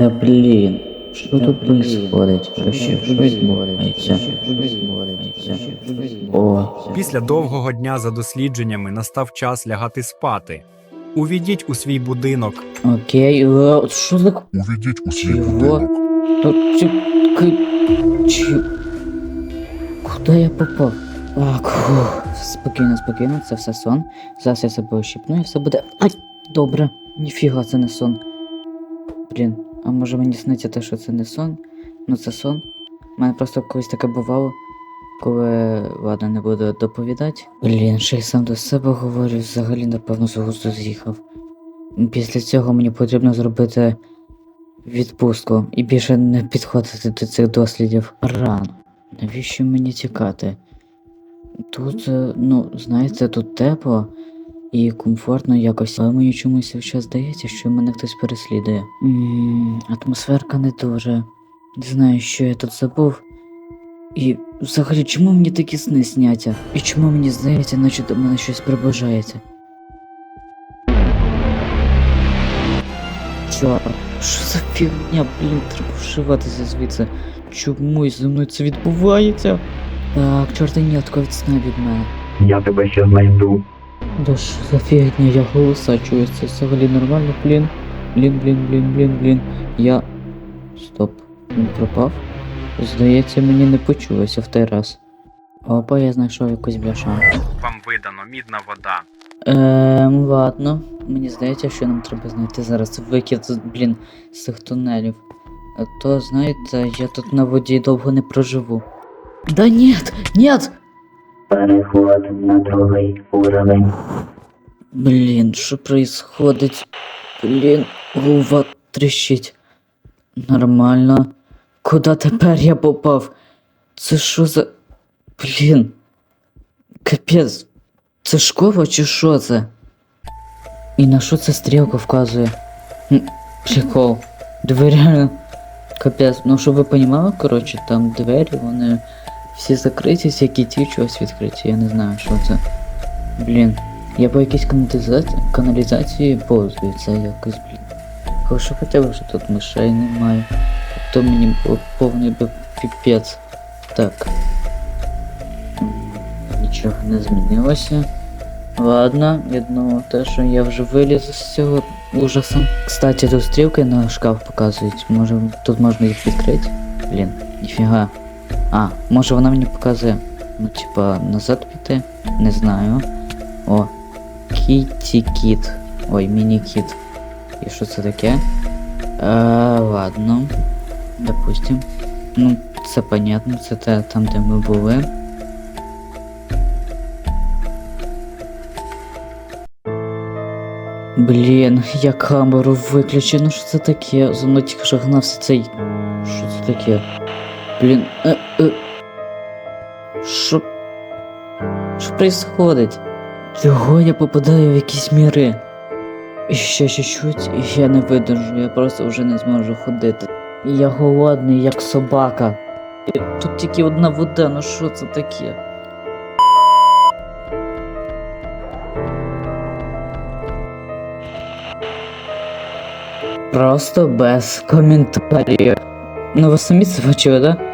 Да блін, що тут происходить? Ще що відбувається? О, Після довгого дня за дослідженнями настав час лягати спати. Увійдіть у свій будинок, окей, е, що за Уведіть у свій Чого? будинок. Ну, чи... чи... Куди я попав? Так, фух. спокійно, спокійно, це все сон. Зараз я себе ощипну і все буде. Ай! Добре, ніфіга це не сон. Блін, а може мені сниться те, що це не сон? Ну це сон. У мене просто колись таке бувало, коли ладно, не буду доповідати. Блін, ще й сам до себе говорю, взагалі, напевно, з глузду з'їхав. Після цього мені потрібно зробити відпустку і більше не підходити до цих дослідів рано. Навіщо мені тікати? Тут, е, ну, знаєте, тут тепло і комфортно якось, але мені чомусь ще здається, що мене хтось переслідує. м атмосферка не дуже. Не знаю, що я тут забув. І взагалі, чому мені такі сни сняться? І чому мені здається, наче до мене щось приближається? Чорт, що за фігня, блін, треба вшиватися звідси. Чомусь зі мною це відбувається? Так, чортенятко відстань від мене. Я тебе ще знайду. Да за фігня, я голоса чую, це взагалі нормально, блін. Блін, блін, блін, блін, блін. Я. Стоп, він пропав. Здається, мені не почулося в той раз. Опа, я знайшов якусь бляшанку. вам видано мідна вода. Ем, ладно. Мені здається, що нам треба знайти зараз вихід, з- блін, з цих тунелів. А то, знаєте, я тут на воді довго не проживу. Да нет, нет! Переход на другий уровень. Блін, що происходить? Блін, голова тріщить. Нормально. Куда тепер я попав? Це що за. Блін. Капець. Це школа чи що це? І на що ця стрілка вказує? Прикол. Двері. Капець. Ну щоб ви понімали, коротше, там двері, вони всі закриті, всякі ті чогось відкриті. Я не знаю, що це. Блін. Я по якійсь каналізації, каналізації повзую, це якось, блін. Хорошо хоча б, що тут мишей немає. То мені було повний би піпець. Так. Нічого не змінилося. Ладно, я думав те, що я вже виліз з цього ужасу. Кстати, тут стрілки на шкаф показують. Може тут можна їх відкрити? Блін, ніфіга. А, може вона мені показує. Ну, типа, назад піти? Не знаю. О, Кітті Кіт. Ой, міні-кіт. І що це таке? Е, ладно. Допустим. Ну, це понятно, це те, там, де ми були. Блін, я камеру виключив. Ну що це таке? За мною тільки що цей. Що це таке? Блін. Е, е. Що. Що происходить? Чого я попадаю в якісь міри? Ще чуть-чуть, я не видержу, я просто вже не зможу ходити. Я голодний, як собака. Тут тільки одна вода, ну що це таке? Просто без коментарів. Ну ви самі це бачили, да?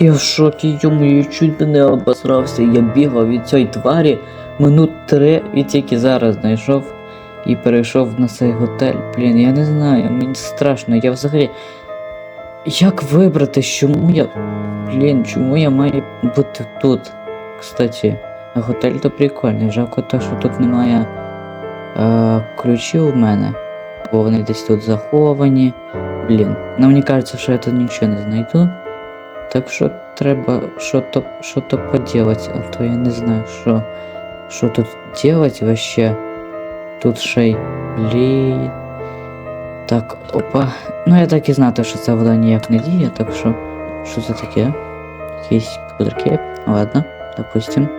Я в шокі, йому чуть не обосрався. Я бігав від цієї тварі минут три і тільки зараз знайшов і перейшов на цей готель. Блін, я не знаю, мені страшно. Я взагалі. Як вибрати, чому я. Блін, чому я маю бути тут? Кстати, готель то прикольний. Жалко те, що тут немає е, ключів у мене. Бо вони десь тут заховані. Блін, ну мені кажеться, що я тут нічого не знайду. Так що треба що-то що-то поділати, а то я не знаю, що, що тут делать вообще. Тут ще й блін. Так, опа. Ну я так і знати, що ця вода ніяк не діє, так що. Що це таке? Якісь пудерки? Ладно, допустим.